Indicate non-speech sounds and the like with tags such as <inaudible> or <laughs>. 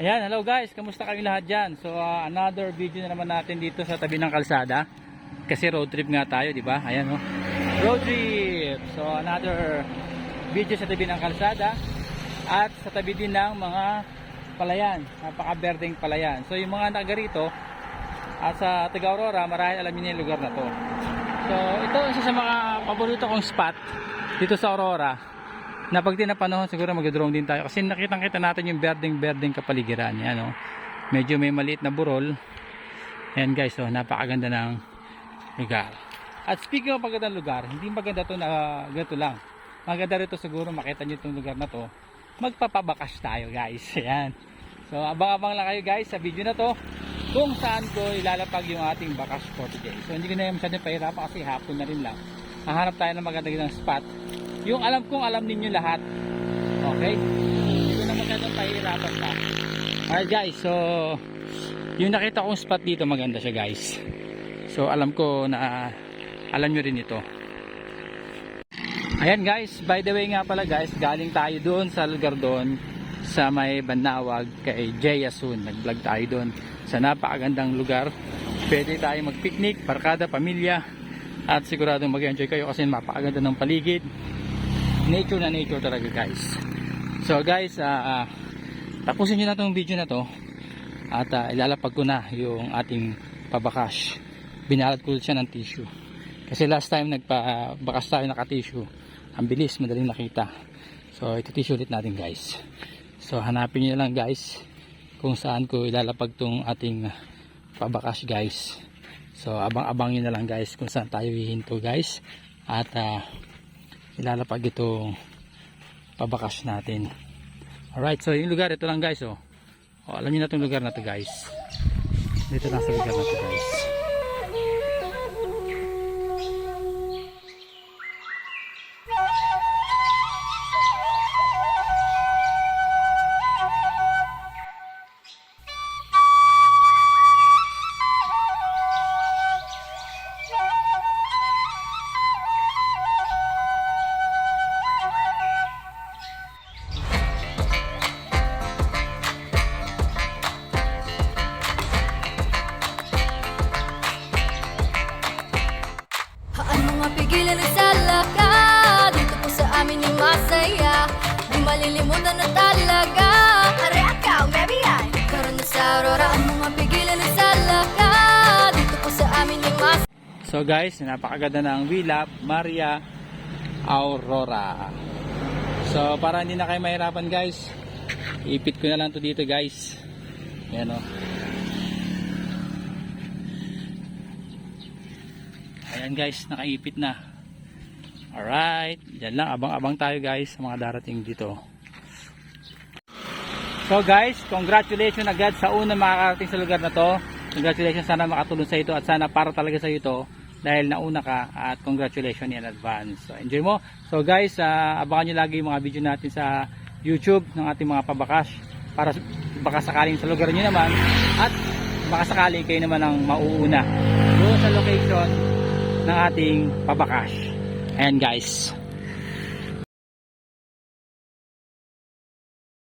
Ayan, hello guys, kamusta kayong lahat dyan? So, uh, another video na naman natin dito sa tabi ng kalsada. Kasi road trip nga tayo, di ba? Ayan, oh. Road trip! So, another video sa tabi ng kalsada. At sa tabi din ng mga palayan, napaka-berdeng palayan. So, yung mga naga rito, at sa Taga Aurora, marahil alam niyo yung lugar na to. So, ito isa sa mga paborito kong spot dito sa Aurora na pag tinapanahon siguro mag-drone din tayo. Kasi nakitang kita natin yung berdeng berdeng kapaligiran. Yan oh. medyo may maliit na burol. Yan guys oh, napakaganda ng lugar. At speaking of magandang lugar hindi maganda to na ganito lang. Maganda rito siguro makita nyo itong lugar na to. Magpapabakas tayo guys. <laughs> Yan so abang-abang lang kayo guys sa video na to. Kung saan ko ilalapag yung ating bakas for today. So hindi ko na yung masyadong pahirapan kasi hapon na rin lang. Hahanap tayo ng magandang spot yung alam kong alam ninyo lahat. Okay? Hindi ko na masyadong pahirapan pa. Alright guys. So yung nakita kong spot dito maganda siya guys. So alam ko na alam nyo rin ito. Ayan guys. By the way nga pala guys galing tayo doon sa lugar doon sa may Banawag kay Jay Asun nag vlog tayo doon sa napakagandang lugar. Pwede tayo mag picnic barkada, pamilya. At siguradong mag-enjoy kayo kasi napakaganda ng paligid nature na nature talaga guys. So guys uh, tapusin nyo na itong video na to at uh, ilalapag ko na yung ating pabakas binalat ko siya ng tissue. Kasi last time nagpabakas tayo naka tissue ang bilis madaling nakita. So ito tissue ulit natin guys. So hanapin nyo lang guys kung saan ko ilalapag tong ating pabakas guys. So abang abang nyo na lang guys kung saan tayo hihinto guys. At uh, ilalapag itong pabakas natin. Alright so yung lugar ito lang guys oh, oh alam niyo na itong lugar na to guys. Dito lang sa lugar na to guys ni masaya Di malilimutan na talaga Areka, maybe I Karoon na sa aurora Ang mga pigilan ng salaka Dito po sa amin ni masaya So guys, napakaganda ng Willap Maria Aurora. So para hindi na kayo mahirapan guys, ipit ko na lang to dito guys. Ayan o. Ayan guys, nakaipit na. Alright, dyan lang, abang-abang tayo guys sa mga darating dito. So guys, congratulations agad sa unang makakarating sa lugar na to. Congratulations, sana makatulong sa ito at sana para talaga sa ito dahil nauna ka at congratulations in advance. So enjoy mo. So guys, ah, abangan nyo lagi yung mga video natin sa YouTube ng ating mga pabakas para baka sakaling sa lugar nyo naman at baka sakaling kayo naman ang mauuna doon sa location ng ating pabakas. Ayan guys.